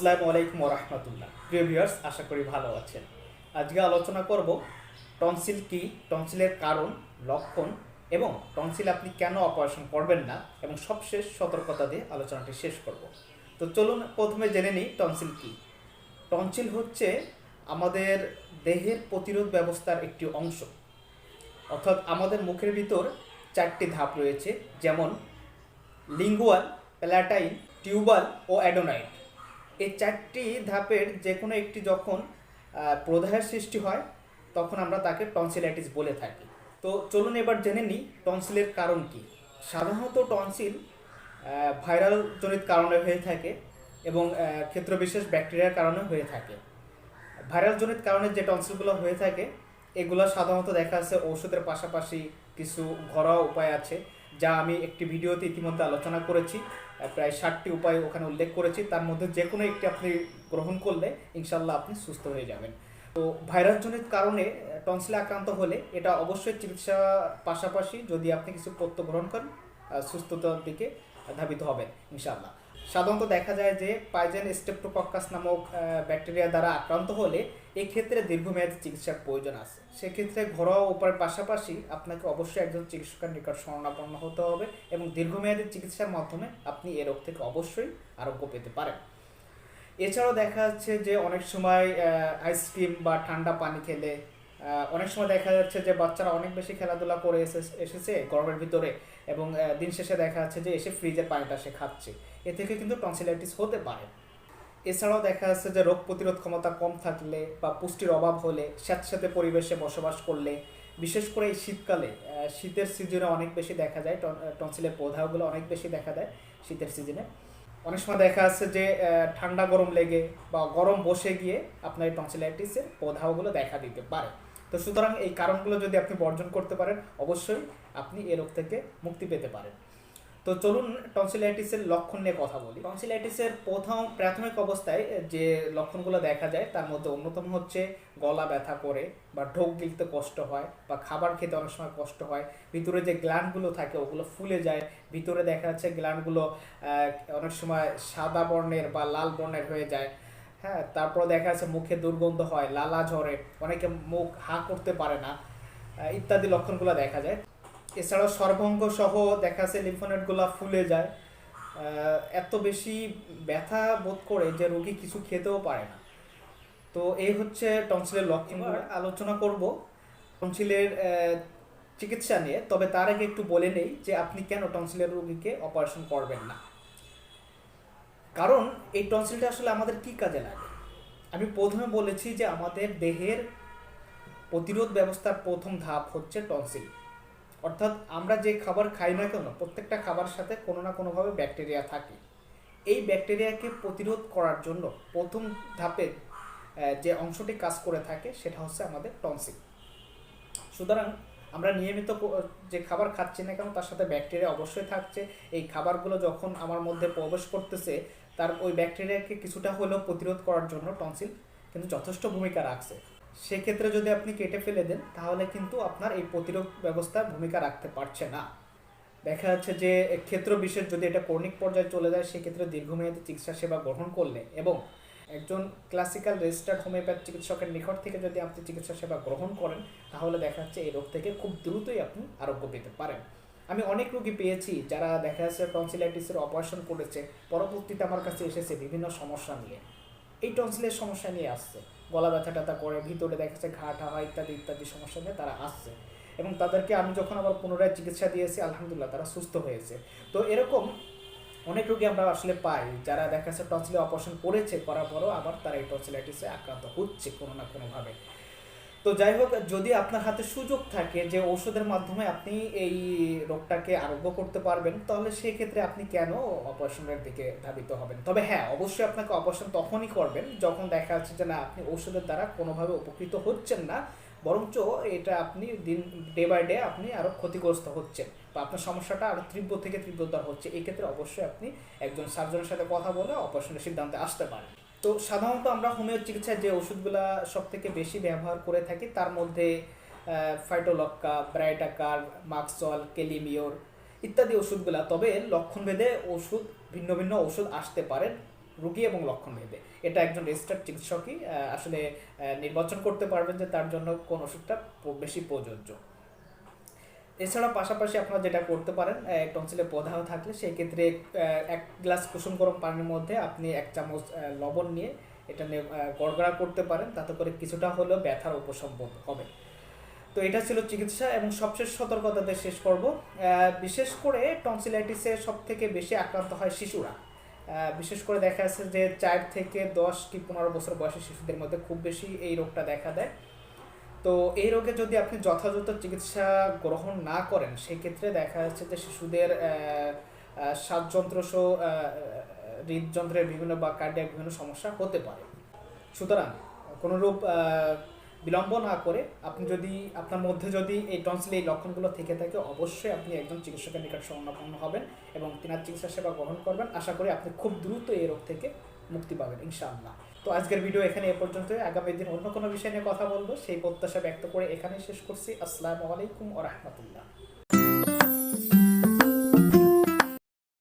আসসালামু আলাইকুম রহমতুল্লাহ প্রিয় ভিউয়ার্স, আশা করি ভালো আছেন। আজকে আলোচনা করব টনসিল কি, টনসিলের কারণ, লক্ষণ এবং টনসিল আপনি কেন অপারেশন করবেন না এবং সবশেষ সতর্কতা দিয়ে আলোচনাটি শেষ করব। তো চলুন প্রথমে জেনে নিই টনসিল কি। টনসিল হচ্ছে আমাদের দেহের প্রতিরোধ ব্যবস্থার একটি অংশ। অর্থাৎ আমাদের মুখের ভিতর চারটি ধাপ রয়েছে, যেমন লিঙ্গুয়াল, প্যালাটাইন, টিউবাল ও অ্যাডোনাইট। এই চারটি ধাপের যে কোনো একটি যখন প্রদাহের সৃষ্টি হয়, তখন আমরা তাকে টনসিলাইটিস বলে থাকি। তো চলুন এবার জেনে নিই টনসিলের কারণ কি। সাধারণত টনসিল ভাইরাল জনিত কারণে হয়ে থাকে এবং ক্ষেত্রবিশেষ ব্যাকটেরিয়ার কারণে হয়ে থাকে। ভাইরাল জনিত কারণে যে টনসিলগুলো হয়ে থাকে, এগুলো সাধারণত দেখা যাচ্ছে ঔষধের পাশাপাশি কিছু ঘরোয়া উপায় আছে। যা আমি একটি ভিডিওতে ইতিমধ্যে আলোচনা করেছি প্রায় ষাটটি উপায় ওখানে উল্লেখ করেছি। তার মধ্যে যে কোনো একটি আপনি গ্রহণ করলে ইনশাল্লাহ আপনি সুস্থ হয়ে যাবেন। তো ভাইরাসজনিত কারণে টনসিলে আক্রান্ত হলে এটা অবশ্যই চিকিৎসা পাশাপাশি যদি আপনি কিছু পথ্য গ্রহণ করেন সুস্থতার দিকে ধাবিত হবেন ইনশাল্লাহ সাধারণত দেখা যায় যে পাইজেন স্টেপ্টোকক্কাস নামক ব্যাকটেরিয়া দ্বারা আক্রান্ত হলে এক্ষেত্রে দীর্ঘমেয়াদী চিকিৎসার প্রয়োজন আছে। সেক্ষেত্রে ঘরোয়া উপায়ের পাশাপাশি আপনাকে অবশ্যই একজন চিকিৎসকের নিকট শরণাপন্ন হতে হবে এবং দীর্ঘমেয়াদী চিকিৎসার মাধ্যমে আপনি এ রোগ থেকে অবশ্যই আরোগ্য পেতে পারেন। এছাড়াও দেখা যাচ্ছে যে অনেক সময় আইসক্রিম বা ঠান্ডা পানি খেলে অনেক সময় দেখা যাচ্ছে যে বাচ্চারা অনেক বেশি খেলাধুলা করে এসে- এসেছে গরমের ভিতরে এবং দিন শেষে দেখা যাচ্ছে যে এসে ফ্রিজের পানিটা সে খাচ্ছে। এ থেকে কিন্তু টনসিলাইটিস হতে পারে। এছাড়াও দেখা যাচ্ছে যে রোগ প্রতিরোধ ক্ষমতা কম থাকলে বা পুষ্টির অভাব হলে স্যাঁতস্যাঁতে পরিবেশে বসবাস করলে, বিশেষ করে এই শীতকালে শীতের সিজনে অনেক বেশি দেখা যায় টন- টনসিলের প্রধাগুলো অনেক বেশি দেখা দেয় শীতের সিজনে। অনেক সময় দেখা যাচ্ছে যে ঠান্ডা গরম লেগে বা গরম বসে গিয়ে আপনার এই টনসিলাইটিসের প্রধাগুলো দেখা দিতে পারে। তো সুতরাং এই কারণগুলো যদি আপনি বর্জন করতে পারেন, অবশ্যই আপনি এ রোগ থেকে মুক্তি পেতে পারেন। তো চলুন টনসিলাইটিসের লক্ষণ নিয়ে কথা বলি। টনসিলাইটিসের প্রথম প্রাথমিক অবস্থায় যে লক্ষণগুলো দেখা যায়, তার মধ্যে অন্যতম হচ্ছে গলা ব্যথা করে বা ঢোক গিলতে কষ্ট হয় বা খাবার খেতে অনেক সময় কষ্ট হয়। ভিতরে যে গ্ল্যান্ডগুলো থাকে, ওগুলো ফুলে যায়। ভিতরে দেখা যাচ্ছে গ্ল্যান্ডগুলো অনেক সময় সাদা বর্ণের বা লাল বর্ণের হয়ে যায়। হ্যাঁ তারপর দেখা যাচ্ছে মুখে দুর্গন্ধ হয় লালা ঝরে অনেকে মুখ হা করতে পারে না ইত্যাদি লক্ষণগুলো দেখা যায়। এছাড়াও সর্বঙ্গ সহ দেখা যাচ্ছে লিম্ফোনেটগুলো ফুলে যায় এত বেশি ব্যথা বোধ করে যে রোগী কিছু খেতেও পারে না। তো এই হচ্ছে টনসিলের লক্ষণ আলোচনা করব টনসিলের চিকিৎসা নিয়ে তবে তার আগে একটু বলে নেই যে আপনি কেন টনসিলের রোগীকে অপারেশন করবেন না। কারণ এই টনসিলটা আসলে আমাদের কি কাজে লাগে? আমি প্রথমে বলেছি যে আমাদের দেহের প্রতিরোধ ব্যবস্থার প্রথম ধাপ হচ্ছে টনসিল। অর্থাৎ আমরা যে খাবার খাই না কেন, প্রত্যেকটা খাবার সাথে কোনো না কোনোভাবে ব্যাকটেরিয়া থাকে। এই ব্যাকটেরিয়াকে প্রতিরোধ করার জন্য প্রথম ধাপে যে অংশটি কাজ করে থাকে সেটা হচ্ছে আমাদের টনসিল। সুতরাং আমরা নিয়মিত যে খাবার খাচ্ছি না কেন, তার সাথে ব্যাকটেরিয়া অবশ্যই থাকছে। এই খাবারগুলো যখন আমার মধ্যে প্রবেশ করতেছে, তার ওই ব্যাকটেরিয়াকে কিছুটা হলেও প্রতিরোধ করার জন্য টনসিল কিন্তু যথেষ্ট ভূমিকা রাখছে। সেক্ষেত্রে যদি আপনি কেটে ফেলে দেন, তাহলে কিন্তু আপনার এই প্রতিরোধ ব্যবস্থা ভূমিকা রাখতে পারছে না। দেখা যাচ্ছে যে ক্ষেত্র বিশেষ যদি এটা কর্নিক পর্যায়ে চলে যায়, সেক্ষেত্রে দীর্ঘমেয়াদী চিকিৎসা সেবা গ্রহণ করলে এবং একজন ক্লাসিক্যাল রেজিস্টার্ড হোমিওপ্যাথ চিকিৎসকের নিকট থেকে যদি আপনি চিকিৎসা সেবা গ্রহণ করেন, তাহলে দেখা যাচ্ছে এই রোগ থেকে খুব দ্রুতই আপনি আরোগ্য পেতে পারেন। আমি অনেক রোগী পেয়েছি যারা দেখা যাচ্ছে টনসিলাইটিসের অপারেশন করেছে, পরবর্তীতে আমার কাছে এসেছে বিভিন্ন সমস্যা নিয়ে। এই টনসিলের সমস্যা নিয়ে আসছে। গলা ব্যথা ট্যাথা করে, ভিতরে দেখা যাচ্ছে ঘা টা হয় ইত্যাদি ইত্যাদি সমস্যা নিয়ে তারা আসছে। এবং তাদেরকে আমি যখন আবার পুনরায় চিকিৎসা দিয়েছি, আলহামদুলিল্লাহ তারা সুস্থ হয়েছে। তো এরকম অনেক রোগী আমরা আসলে পাই। যারা দেখা যাচ্ছে টনসিলে অপারেশন করেছে, করার পরও আবার তারা এই টনসিলাইটিসে আক্রান্ত হচ্ছে কোনো না কোনোভাবে। তো যাই হোক, যদি আপনার হাতে সুযোগ থাকে যে ঔষধের মাধ্যমে আপনি এই রোগটাকে আরোগ্য করতে পারবেন, তাহলে সেই ক্ষেত্রে আপনি কেন অপারেশনের দিকে ধাবিত হবেন? তবে হ্যাঁ অবশ্যই আপনাকে অপারেশন তখনই করবেন যখন দেখা যাচ্ছে যে না, আপনি ঔষধের দ্বারা কোনোভাবে উপকৃত হচ্ছেন না। বরঞ্চ এটা আপনি দিন ডে বাই ডে আপনি আরও ক্ষতিগ্রস্ত হচ্ছেন বা আপনার সমস্যাটা আরও তীব্র থেকে তীব্রতর হচ্ছে। এক্ষেত্রে অবশ্যই আপনি একজন সার্জনের সাথে কথা বলে অপারেশনের সিদ্ধান্তে আসতে পারেন। তো সাধারণত আমরা হোমিও চিকিৎসায় যে ওষুধগুলা সব থেকে বেশি ব্যবহার করে থাকি, তার মধ্যে ফাইটোলক্কা ব্রাইটাকার মাক্সল কেলিমিওর ইত্যাদি ওষুধগুলা। তবে লক্ষণভেদে ওষুধ ভিন্ন ভিন্ন ওষুধ আসতে পারে। রুগী এবং লক্ষণ ভেদে এটা একজন রেজিস্টার্ড চিকিৎসকই আসলে নির্বাচন করতে পারবেন যে তার জন্য কোন ওষুধটা বেশি প্রযোজ্য। এছাড়া পাশাপাশি আপনারা যেটা করতে পারেন টনসিলে প্রদাহ থাকলে সেই ক্ষেত্রে এক গ্লাস কুসুম গরম পানির মধ্যে আপনি এক চামচ লবণ নিয়ে এটা নিয়ে গড়গড়া করতে পারেন, তাতে করে কিছুটা হলেও ব্যথার উপশম হবে। তো এটা ছিল চিকিৎসা এবং সবশেষ সতর্কতাতে শেষ করব। বিশেষ করে টনসিলাইটিসে সব থেকে বেশি আক্রান্ত হয় শিশুরা। বিশেষ করে দেখা যাচ্ছে যে চার থেকে দশ কি পনেরো বছর বয়সী শিশুদের মধ্যে খুব বেশি এই রোগটা দেখা দেয়। তো এই রোগে যদি আপনি যথাযথ চিকিৎসা গ্রহণ না করেন, সেক্ষেত্রে দেখা যাচ্ছে যে শিশুদের শ্বাসযন্ত্র সহ হৃদযন্ত্রের বিভিন্ন বা কার্ডিয়াক বিভিন্ন সমস্যা হতে পারে। সুতরাং কোনোরূপ বিলম্ব না করে আপনি যদি, আপনার মধ্যে যদি এই টনসিল এই লক্ষণগুলো থেকে থাকে, অবশ্যই আপনি একজন চিকিৎসকের নিকট শরণাপন্ন হবেন এবং তিনার চিকিৎসা সেবা গ্রহণ করবেন। আশা করি আপনি খুব দ্রুত এই রোগ থেকে মুক্তি পাবেন, ইনশাআল্লাহ। তো আজকের ভিডিও এখানে এ পর্যন্ত আগামী দিন অন্য কোনো বিষয় নিয়ে কথা বলব। সেই প্রত্যাশা ব্যক্ত করে এখানেই শেষ করছি। আসসালামু আলাইকুম ও রহমতুল্লাহ।